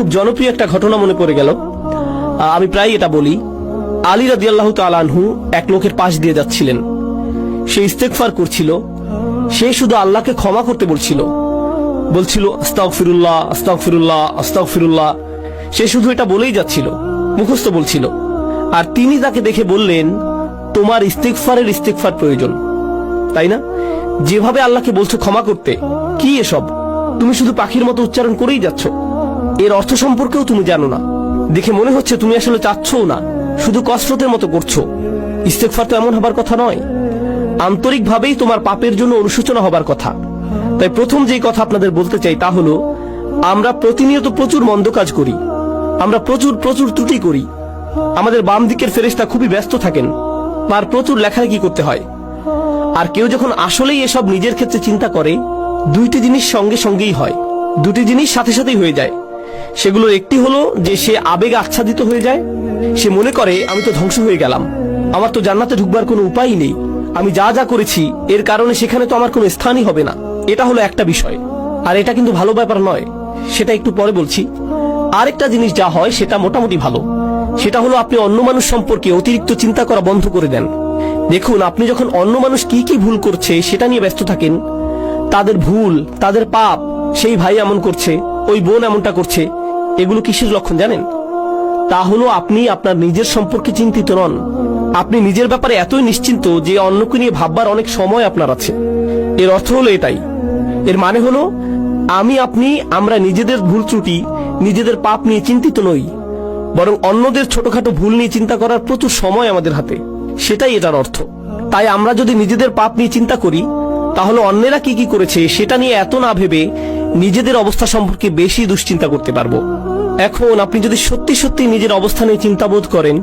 খুব জনপ্রিয় একটা ঘটনা মনে পড়ে গেল। আমি প্রায় এটা বলি। আলী রাদি আল্লাহ তালানহু এক লোকের পাশ দিয়ে যাচ্ছিলেন। সে ইস্তেকফার করছিল। সে শুধু আল্লাহকে ক্ষমা করতে বলছিল। বলছিল আস্তাক ফিরুল্লাহ আস্তাক ফিরুল্লাহ আস্তাক ফিরুল্লাহ সে শুধু এটা বলেই যাচ্ছিল, মুখস্থ বলছিল। আর তিনি তাকে দেখে বললেন, তোমার ইস্তেকফারের ইস্তেকফার প্রয়োজন। তাই না? যেভাবে আল্লাহকে বলছো ক্ষমা করতে, কি এসব? তুমি শুধু পাখির মতো উচ্চারণ করেই যাচ্ছ। এর অর্থ সম্পর্কেও তুমি জানো না। দেখে মনে হচ্ছে তুমি আসলে চাচ্ছও না, শুধু কসরতের মতো করছ। ইস্তেকফার তো এমন হবার কথা নয়। আন্তরিকভাবেই তোমার পাপের জন্য অনুশোচনা হবার কথা। তাই প্রথম যেই কথা আপনাদের বলতে চাই তা হলো, আমরা প্রতিনিয়ত প্রচুর মন্দ কাজ করি। আমরা প্রচুর প্রচুর ত্রুটি করি। আমাদের বাম দিকের ফেরেশতা খুবই ব্যস্ত থাকেন। আর প্রচুর লেখালেখি করতে হয়। আর কেউ যখন আসলেই এসব নিজের ক্ষেত্রে চিন্তা করে, দুইটি জিনিস সঙ্গে সঙ্গেই হয়। দুটি জিনিস সাথে সাথেই হয়ে যায়। সেগুলোর একটি হলো যে সে আবেগে আচ্ছাদিত হয়ে যায়। সে মনে করে, আমি তো ধ্বংস হয়ে গেলাম। আমার তো জান্নাতে ঢুকবার কোনো উপায় নেই। আমি যা যা করেছি, এর কারণে সেখানে তো আমার কোনো স্থানই হবে না। এটা হলো একটা বিষয়। আর এটা কিন্তু ভালো ব্যাপার নয়। সেটা একটু পরে বলছি। আরেকটা জিনিস যা হয়, সেটা মোটামুটি ভালো। সেটা হলো আপনি অন্য মানুষ সম্পর্কে অতিরিক্ত চিন্তা করা বন্ধ করে দেন। দেখুন, আপনি যখন অন্য মানুষ কি কি ভুল করছে, সেটা নিয়ে ব্যস্ত থাকেন। তাদের ভুল, তাদের পাপ, সেই ভাই এমন করছে, ওই বোন এমনটা করছে। এগুলো কিসের লক্ষণ জানেন? তা হলো আপনি আপনার নিজের সম্পর্কে চিন্তিত নন। আপনি নিজের ব্যাপারে এতই নিশ্চিন্ত যে অন্যকে নিয়ে ভাববার অনেক সময় আপনার আছে। এর অর্থ হলো এটাই। এর মানে হলো, আমি, আপনি, আমরা নিজেদের ভুল ত্রুটি, নিজেদের পাপ নিয়ে চিন্তিত নই, বরং অন্যদের ছোটখাটো ভুল নিয়ে চিন্তা করার প্রচুর সময় আমাদের হাতে। সেটাই এটার অর্থ। তাই আমরা যদি নিজেদের পাপ নিয়ে চিন্তা করি, তাহলে অন্যেরা কি কি করেছে সেটা নিয়ে এত না ভেবে নিজেদের অবস্থা সম্পর্কে বেশি দুশ্চিন্তা করতে পারব। এখন আপনি যদি সত্যি সত্যি নিজের অবস্থা নিয়ে চিন্তাবোধ করেন,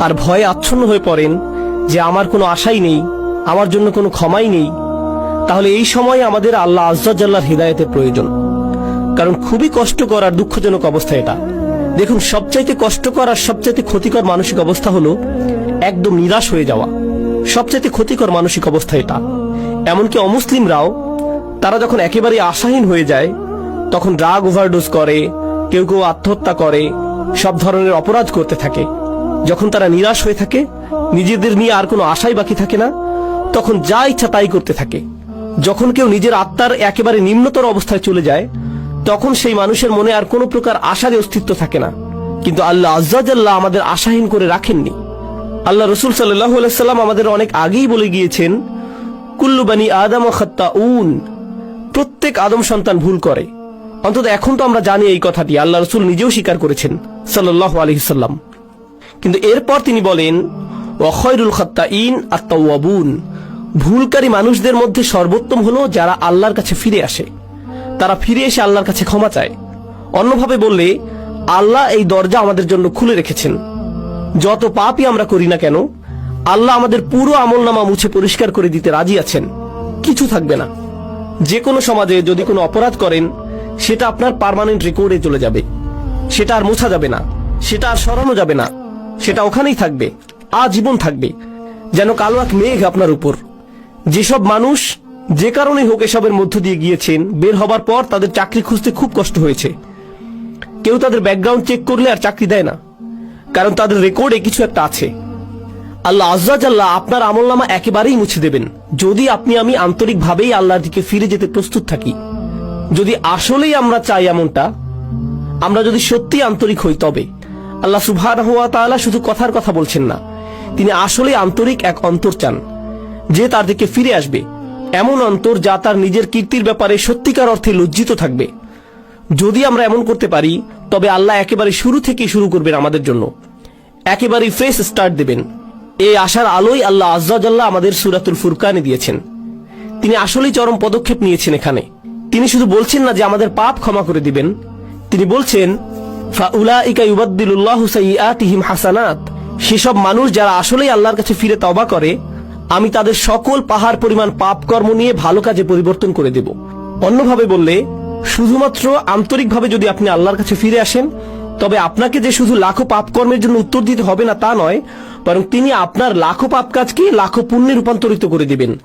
আর ভয়ে আচ্ছন্ন হয়ে পড়েন যে আমার কোনো আশাই নেই, আমার জন্য কোনো ক্ষমাই নেই, তাহলে এই সময় আমাদের আল্লাহ আজ্জাল্লাহর হৃদায়তের প্রয়োজন। কারণ খুবই কষ্টকর আর দুঃখজনক অবস্থা এটা। দেখুন, সবচাইতে কষ্টকর আর সবচাইতে ক্ষতিকর মানসিক অবস্থা হলো একদম নিরাশ হয়ে যাওয়া। সবচাইতে ক্ষতিকর মানসিক অবস্থা এটা। এমনকি অমুসলিমরাও তারা যখন একেবারে আশাহীন হয়ে যায়, তখন ড্রাগ ওভারডোজ করে, কেউ কেউ আত্মহত্যা করে, সব ধরনের অপরাধ করতে থাকে। যখন তারা নিরাশ হয়ে থাকে, নিজেদের নিয়ে আর কোনো আশাই বাকি থাকে না, তখন যা ইচ্ছা তাই করতে থাকে। যখন কেউ নিজের আত্মার একেবারে নিম্নতর অবস্থায় চলে যায়, তখন সেই মানুষের মনে আর কোনো প্রকার আশারই অস্তিত্ব থাকে না। কিন্তু আল্লাহ আজ্জাজাল্লাহ আমাদের আশাহীন করে রাখেননি। আল্লাহ রসুল সাল্লাহ সাল্লাম আমাদের অনেক আগেই বলে গিয়েছেন, কুল্লু বানি আদম খত্তা উন প্রত্যেক আদম সন্তান ভুল করে। অন্তত এখন তো আমরা জানি এই কথাটি। আল্লাহ রসুল নিজেও স্বীকার করেছেন সাল্লাহ আলহিসাল্লাম কিন্তু এরপর তিনি বলেন অখয়রুল খত্তা ইন আত্মাউয়াবুন ভুলকারী মানুষদের মধ্যে সর্বোত্তম হলো যারা আল্লাহর কাছে ফিরে আসে। তারা ফিরে এসে আল্লাহর কাছে ক্ষমা চায়। অন্যভাবে বললে, আল্লাহ এই দরজা আমাদের জন্য খুলে রেখেছেন। যত পাপই আমরা করি না কেন, আল্লাহ আমাদের পুরো আমল নামা মুছে পরিষ্কার করে দিতে রাজি আছেন। কিছু থাকবে না। যে কোনো সমাজে যদি কোনো অপরাধ করেন, সেটা আপনার পার্মানেন্ট রেকর্ডে চলে যাবে। সেটা আর মোছা যাবে না। সেটা আর সরানো যাবে না। সেটা ওখানেই থাকবে, আজীবন থাকবে। যেন কালো এক মেঘ আপনার উপর। যেসব মানুষ যে কারণে হোক এসবের মধ্য দিয়ে গিয়েছেন, বের হবার পর তাদের চাকরি খুঁজতে খুব কষ্ট হয়েছে। কেউ তাদের ব্যাকগ্রাউন্ড চেক করলে আর চাকরি দেয় না। কারণ তাদের রেকর্ডে কিছু একটা আছে। আল্লাহ আল্লাহ আপনার আমলনামা একেবারেই মুছে দেবেন। যদি আপনি আমি আন্তরিকভাবেই আল্লাহর দিকে ফিরে যেতে প্রস্তুত থাকি। যদি আসলেই আমরা চাই এমনটা, আমরা যদি সত্যি আন্তরিক হই তবে। আল্লাহ সুভান হওয়া তাআলা শুধু কথার কথা বলছেন না, তিনি আসলে আন্তরিক এক অন্তর চান। যে তার দিকে ফিরে আসবে, এমন অন্তর যা তার নিজের কীর্তির ব্যাপারে সত্যিকার অর্থে লজ্জিত থাকবে। যদি আমরা এমন করতে পারি, তবে আল্লাহ একেবারে শুরু থেকে শুরু করবেন আমাদের জন্য। একেবারেই ফ্রেশ স্টার্ট দেবেন। এই আশার আলোই আল্লাহ আজ্জাল্লাহ আমাদের সুরাতুল ফুরকানে দিয়েছেন। তিনি আসলেই চরম পদক্ষেপ নিয়েছেন এখানে। তিনি শুধু বলছেন না যে আমাদের পাপ ক্ষমা করে দিবেন। তিনি বলছেন হাসানাত। সেসব মানুষ যারা আসলেই আল্লাহর কাছে ফিরে তবা করে, আমি তাদের সকল পাহাড় পরিমাণ পাপ কর্ম নিয়ে ভালো কাজে পরিবর্তন করে দেব। অন্যভাবে বললে, শুধুমাত্র আন্তরিকভাবে যদি আপনি আল্লাহর কাছে ফিরে আসেন তবে আপনাকে যে শুধু লাখো পাপ কর্মের জন্য উত্তর দিতে হবে না তা নয়, বরং তিনি আপনার লাখো পাপ কাজকে লাখো পুণ্যে রূপান্তরিত করে দিবেন।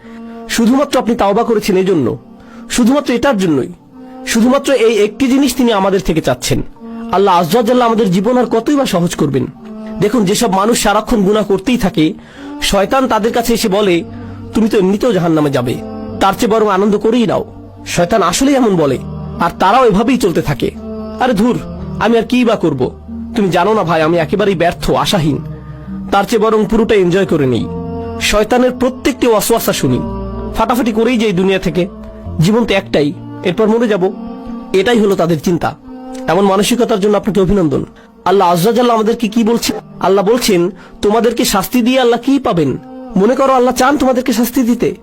শুধুমাত্র আপনি তাওবা করেছেন এজন্য। শুধুমাত্র এটার জন্যই। শুধুমাত্র এই একটি জিনিস তিনি আমাদের থেকে চাচ্ছেন। আল্লাহ আজ্লাহ আমাদের জীবন আর কতই বা সহজ করবেন। দেখুন, যেসব মানুষ সারাক্ষণ গুণা করতেই থাকে, শয়তান তাদের কাছে এসে বলে, তুমি তো এমনিতেও জাহান নামে যাবে। তার চেয়ে বরং আনন্দ করেই নাও। শয়তান আসলেই এমন বলে, আর তারাও এভাবেই চলতে থাকে। আরে ধুর আমি আর কি বা করব? তুমি জানো না ভাই, আমি একেবারেই ব্যর্থ, আশাহীন। তার চেয়ে বরং পুরোটা এনজয় করে নেই। শয়তানের প্রত্যেকটি অসোয়াশা শুনি। ফাটাফাটি করেই যাই দুনিয়া থেকে। জীবন তো একটাই, এরপর মরে যাব। এটাই হলো তাদের চিন্তা। এমন মানসিকতার জন্য আপনাকে অভিনন্দন। আল্লাহ আজ্লাহ আমাদেরকে কি বলছেন আল্লাহ বলছেন, তোমাদেরকে শাস্তি দিয়ে আল্লাহ কি পাবেন? মনে করো আল্লাহ চান তোমাদেরকে শাস্তি দিতে।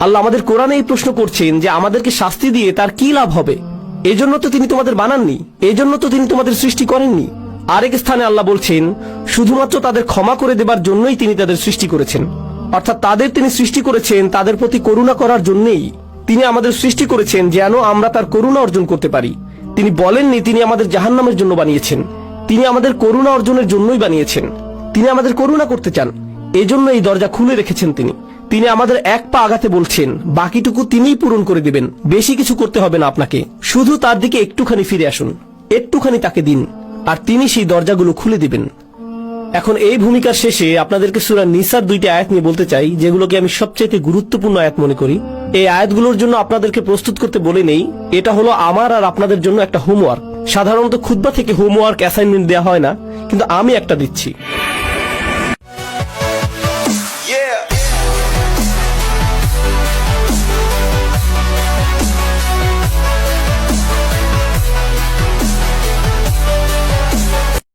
আল্লাহ আমাদের কোরআনে এই প্রশ্ন করছেন যে আমাদেরকে শাস্তি দিয়ে তার কি লাভ হবে? এজন্য তো তিনি তোমাদের বানাননি, এজন্য তো তিনি তোমাদের সৃষ্টি করেননি। আরেক স্থানে আল্লাহ বলছেন, শুধুমাত্র তাদের ক্ষমা করে দেবার জন্যই তিনি তাদের সৃষ্টি করেছেন। অর্থাৎ তাদের তিনি সৃষ্টি করেছেন, তাদের প্রতি করুণা করার জন্যই তিনি আমাদের সৃষ্টি করেছেন, যেন আমরা তার করুণা অর্জন করতে পারি। তিনি বলেননি, তিনি আমাদের জাহান্নামের জন্য বানিয়েছেন। তিনি আমাদের করুণা অর্জনের জন্যই বানিয়েছেন। তিনি আমাদের করুণা করতে চান। এজন্য এই দরজা খুলে রেখেছেন তিনি। তিনি আমাদের এক পা আগাতে বলছেন, বাকিটুকু তিনিই পূরণ করে দিবেন। বেশি কিছু করতে হবে না আপনাকে। শুধু তার দিকে একটুখানি ফিরে আসুন। একটুখানি তাকে দিন, আর তিনি সেই দরজাগুলো খুলে দিবেন। এখন এই ভূমিকার শেষে আপনাদেরকে সুরা নিসার দুইটি আয়াত নিয়ে বলতে চাই, যেগুলোকে আমি সবচেয়ে গুরুত্বপূর্ণ আয়াত মনে করি। এই আয়াতগুলোর জন্য আপনাদেরকে প্রস্তুত করতে বলে নেই, এটা হলো আমার আর আপনাদের জন্য একটা হোমওয়ার্ক। সাধারণত খুদ্া থেকে হোমওয়ার্ক অ্যাসাইনমেন্ট দেওয়া হয় না, কিন্তু আমি একটা দিচ্ছি।